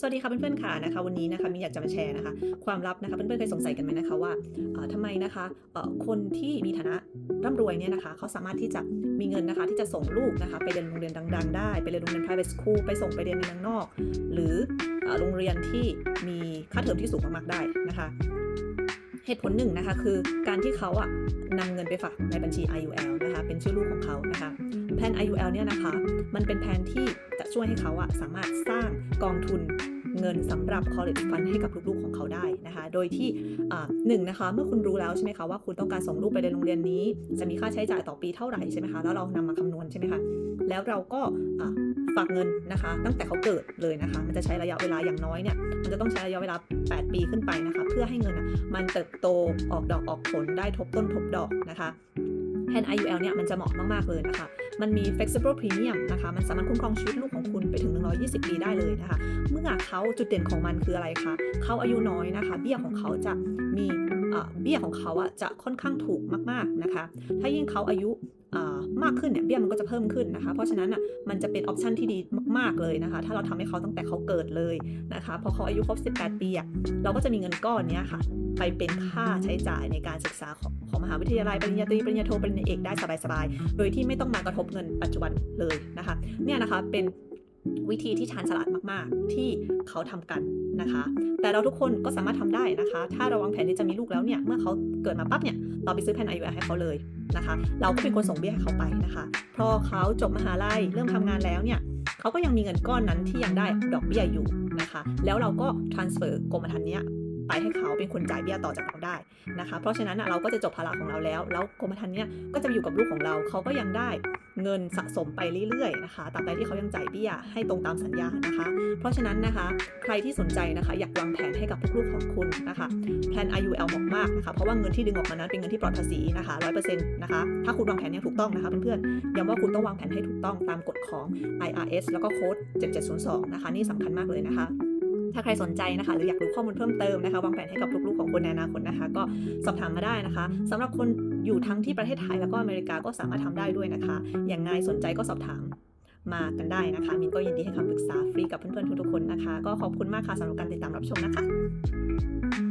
สวัสดีค่ะเพื่อนๆค่ะนะคะวันนี้นะคะมีอยากจะมาแชร์นะคะ ความลับนะคะเพื่อนๆเคยสงสัยกันไหมนะคะว่าเอ่อทำไมนะคะคนที่มีฐานะร่ำรวยเนี่ยนะคะเขาสามารถที่จะมีเงินนะคะที่จะส่งลูกนะคะไปเรียนโรงเรียนดัง ๆ ได้ไปเรียนโรงเรียน private school ไปส่งไปเรียนในเมืองนอก หรือโรงเรียนที่มีค่าเทอมที่สูงมากๆได้นะคะเหตุผลหนึ่งนะคะคือการที่เขาอะนำเงินไปฝากในบัญชี IUL เป็นชื่อลูกของเขานะคะแผน IUL เนี่ยนะคะ มันเป็นแผนที่จะช่วยให้เขาอะสามารถสร้างกองทุนเงินสำหรับ college fund ให้กับลูกๆของเขาได้นะคะ โดยที่หนึ่งนะคะ เมื่อคุณรู้แล้วใช่ไหมคะว่าคุณต้องการส่งลูกไปเรียนโรงเรียนนี้ จะมีค่าใช้จ่ายต่อปีเท่าไหร่ใช่ไหมคะ แล้วเรานำมาคำนวณใช่ไหมคะ แล้วเราก็ฝากเงินนะคะ ตั้งแต่เขาเกิดเลยนะคะ มันจะใช้ระยะเวลาอย่างน้อยเนี่ย มันจะต้องใช้ระยะเวลา 8 ปีขึ้นไปนะคะ เพื่อให้เงินอะมันเติบโตออกดอกออกผลได้ทบต้นทบดอกนะคะ แผน IUL เนี่ยมันจะเหมาะมาก ๆ เลยนะคะ มันมี flexible premium นะคะ มันสามารถคุ้มครองชีวิตลูกของคุณไปถึง 120 ปีได้เลยนะคะ เมื่อเขาจุดเด่นของมันคืออะไรคะ เขาอายุน้อยนะคะ เบี้ยของเขาจะมีเบี้ยของเขาอะจะค่อนข้างถูกมาก ๆ นะคะ ถ้ายิ่งเขาอายุ มากขึ้นเนี่ยเบี้ยมันก็จะเพิ่มขึ้นนะคะ เพราะฉะนั้นอะมันจะเป็นออปชันที่ดีมาก ๆ เลยนะคะ ถ้าเราทำให้เขาตั้งแต่เขาเกิดเลยนะคะ พอเขาอายุครบ 18 ปีอะเราก็จะมีเงินก้อนเนี้ยค่ะ ไปเป็นค่าใช้จ่ายในการศึกษาของของมหาวิทยาลัยปริญญาตรีปริญญาโทปริญญาเอกได้สบายๆ โดยที่ไม่ต้องมากระทบเงินปัจจุบันเลยนะคะ เนี่ยนะคะเป็นวิธีที่ชาญฉลาดมากๆ ที่เขาทำกันนะคะ แต่เราทุกคนก็สามารถทำได้นะคะ ถ้าเราวางแผนที่จะมีลูกแล้วเนี่ย เมื่อเขาเกิดมาปั๊บเนี่ย เราไปซื้อแผน IUL ให้เขาเลย นะคะ เราก็เป็นคนส่งเบี้ยให้เขาไปนะคะ พอเขาจบมหาลัยเริ่มทำงานแล้วเนี่ยเขาก็ยังมีเงินก้อนนั้นที่ยังได้ดอกเบี้ยอยู่นะคะ แล้วเราก็ transfer กรมธรรม์เนี้ย ไปให้เขาเป็นคนจ่ายเบี้ยต่อจากเราได้นะคะ เพราะฉะนั้นเราก็จะจบภาระของเราแล้ว แล้วกรมธรรม์เนี้ยก็จะอยู่กับลูกของเราเขาก็ยังได้เงินสะสมไปเรื่อยๆนะคะตราบใดที่เขายังจ่ายเบี้ยให้ตรงตามสัญญานะคะ เพราะฉะนั้นนะคะ ใครที่สนใจนะคะ อยากวางแผนให้กับลูกๆของคุณนะคะแผน IUL เหมาะมากนะคะ เพราะว่าเงินที่ดึงออกมานั้นเป็นเงินที่ปลอดภาษีนะคะ100%นะคะ ถ้าคุณวางแผนอย่างถูกต้องนะคะเพื่อนๆย้ำว่าคุณต้องวางแผนให้ถูกต้องตามกฎของ IRS แล้วก็โค้ด7702นะคะ นี่สำคัญมากเลยนะคะ ถ้าใครสนใจนะคะ หรืออยากรู้ข้อมูลเพิ่มเติมนะคะวางแผนให้กับลูกๆของคุณในอนาคตนะคะ ก็สอบถามมาได้นะคะสำหรับคนอยู่ทั้งที่ประเทศไทยแล้วก็อเมริกาก็สามารถทำได้ด้วยนะคะ อย่างไงสนใจก็สอบถามมากันได้นะคะ มินก็ยินดีให้คำปรึกษาฟรีกับเพื่อนๆทุกๆคนนะคะ ก็ขอบคุณมากค่ะสำหรับการติดตามรับชมนะคะ